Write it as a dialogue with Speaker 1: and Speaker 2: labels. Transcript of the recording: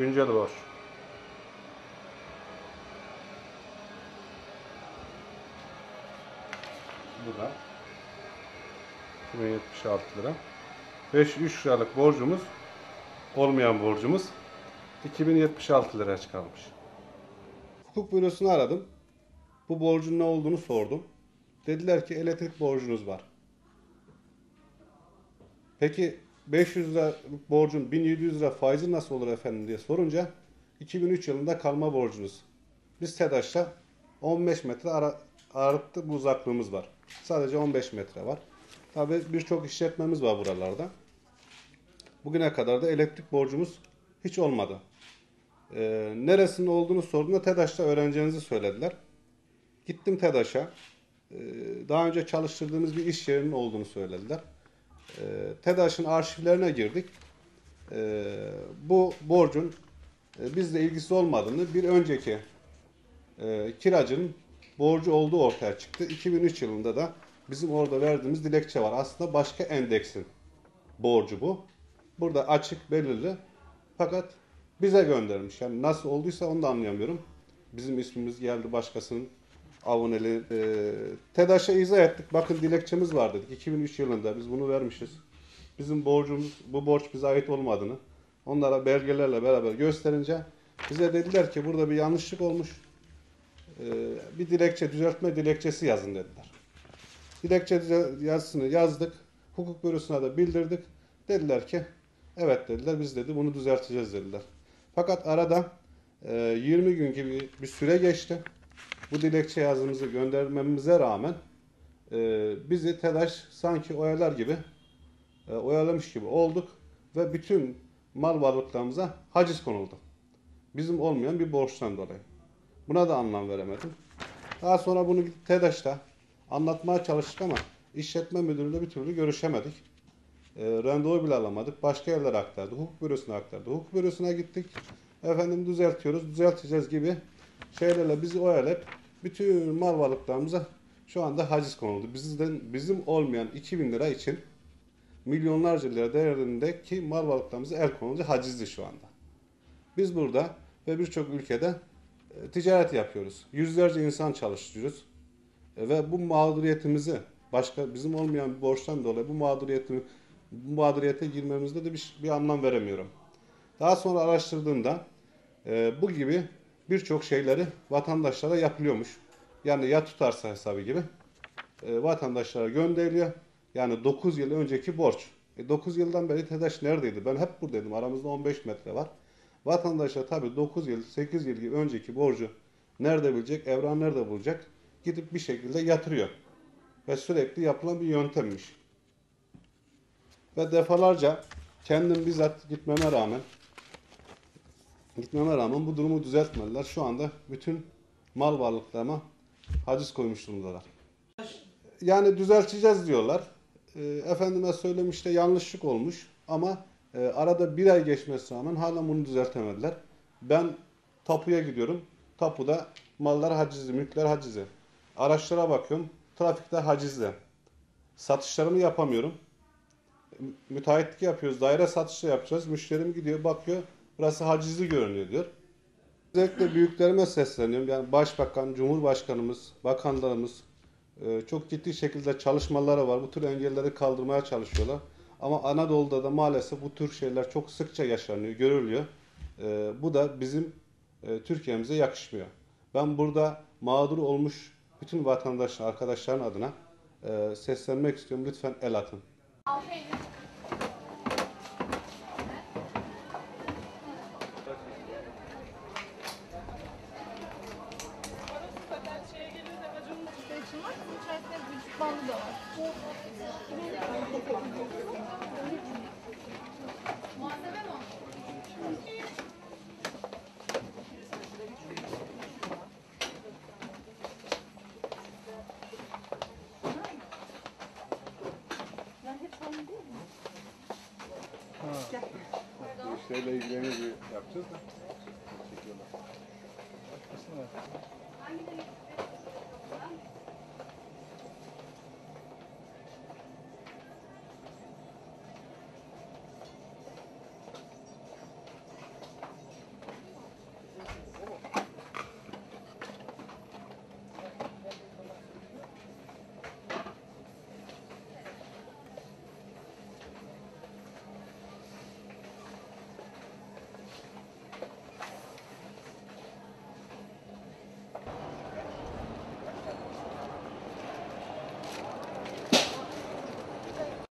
Speaker 1: Güncel borç. Bu da 2076 lira. 503 liralık borcumuz olmayan borcumuz 2076 liraya çıkarmış. Hukuk bürosunu aradım. Bu borcun ne olduğunu sordum. Dediler ki elektrik borcunuz var. Peki 500 lira borcun 1700 lira faizi nasıl olur efendim diye sorunca 2003 yılında kalma borcunuz. Biz TEDAŞ'la 15 metre ara, bu uzaklığımız var. Sadece 15 metre var. Tabii birçok işletmemiz var buralarda. Bugüne kadar da elektrik borcumuz hiç olmadı. Ee, neresinin olduğunu sorduğumda TEDAŞ'ta öğreneceğinizi söylediler. Gittim TEDAŞ'a. Ee, daha önce çalıştırdığımız bir iş yerinin olduğunu söylediler. Ee, TEDAŞ'ın arşivlerine girdik. Ee, bu borcun e, bizle ilgisi olmadığını bir önceki e, kiracının borcu olduğu ortaya çıktı. 2003 yılında da bizim orada verdiğimiz dilekçe var. Aslında başka endeksin borcu bu. Burada açık, belirli. Fakat bize göndermiş. Yani nasıl olduysa onu da anlayamıyorum. Bizim ismimiz geldi başkasının aboneli. E, TEDAŞ'a izah ettik. Bakın dilekçemiz var dedik. 2003 yılında biz bunu vermişiz. Bizim borcumuz, bu borç bize ait olmadığını onlara belgelerle beraber gösterince bize dediler ki burada bir yanlışlık olmuş. E, bir dilekçe, düzeltme dilekçesi yazın dediler. Dilekçe yazısını yazdık. Hukuk bürosuna da bildirdik. Dediler ki evet dediler biz dedi bunu düzelteceğiz dediler. Fakat arada e, 20 gün gibi bir süre geçti. Bu dilekçe yazımızı göndermemize rağmen e, bizi telaş sanki oyalar gibi e, oyalamış gibi olduk ve bütün mal varlıklarımıza haciz konuldu. Bizim olmayan bir borçtan dolayı. Buna da anlam veremedim. Daha sonra bunu TEDAŞ'ta anlatmaya çalıştık ama işletme müdürüyle bir türlü görüşemedik. E, randevu bile alamadık. Başka yerlere aktardı. Hukuk bürosuna aktardı. Hukuk bürosuna gittik. Efendim düzeltiyoruz, düzelteceğiz gibi şeylerle bizi oyalayıp bütün mal varlıklarımıza şu anda haciz konuldu. Bizden bizim olmayan 2000 lira için milyonlarca lira değerindeki mal varlıklarımıza el konuldu hacizli şu anda. Biz burada ve birçok ülkede e, ticaret yapıyoruz. Yüzlerce insan çalıştırıyoruz. E, ve bu mağduriyetimizi başka bizim olmayan bir borçtan dolayı bu mağduriyeti bu mağduriyete girmemizde de bir, bir anlam veremiyorum. Daha sonra araştırdığımda e, bu gibi birçok şeyleri vatandaşlara yapılıyormuş. Yani ya tutarsa hesabı gibi e, vatandaşlara gönderiliyor. Yani 9 yıl önceki borç. E, 9 yıldan beri TEDAŞ neredeydi? Ben hep buradaydım. Aramızda 15 metre var. Vatandaşlar tabii 9 yıl, 8 yıl gibi önceki borcu nerede bilecek, evran nerede bulacak? Gidip bir şekilde yatırıyor. Ve sürekli yapılan bir yöntemmiş. Ve defalarca kendim bizzat gitmeme rağmen gitmeme rağmen bu durumu düzeltmediler. Şu anda bütün mal varlıklarıma haciz koymuş durumdalar. Yani düzelteceğiz diyorlar. E, efendime söyleyeyim işte yanlışlık olmuş ama e, arada bir ay geçmesine rağmen hala bunu düzeltemediler. Ben tapuya gidiyorum. Tapuda mallar hacizli, mülkler hacizli. Araçlara bakıyorum. Trafikte hacizli. Satışlarımı yapamıyorum. Mü- Müteahhitlik yapıyoruz. Daire satışı yapacağız. Müşterim gidiyor bakıyor. Burası hacizli görünüyor diyor. Özellikle büyüklerime sesleniyorum. Yani Başbakan, Cumhurbaşkanımız, bakanlarımız e, çok ciddi şekilde çalışmaları var. Bu tür engelleri kaldırmaya çalışıyorlar. Ama Anadolu'da da maalesef bu tür şeyler çok sıkça yaşanıyor, görülüyor. E, bu da bizim e, Türkiye'mize yakışmıyor. Ben burada mağdur olmuş bütün vatandaş arkadaşların adına seslenmek istiyorum. Lütfen el atın.
Speaker 2: İçerisinde vücut bandı da var.
Speaker 1: Bu işlerle ilgili bir yapacağız da. Çekiyorlar.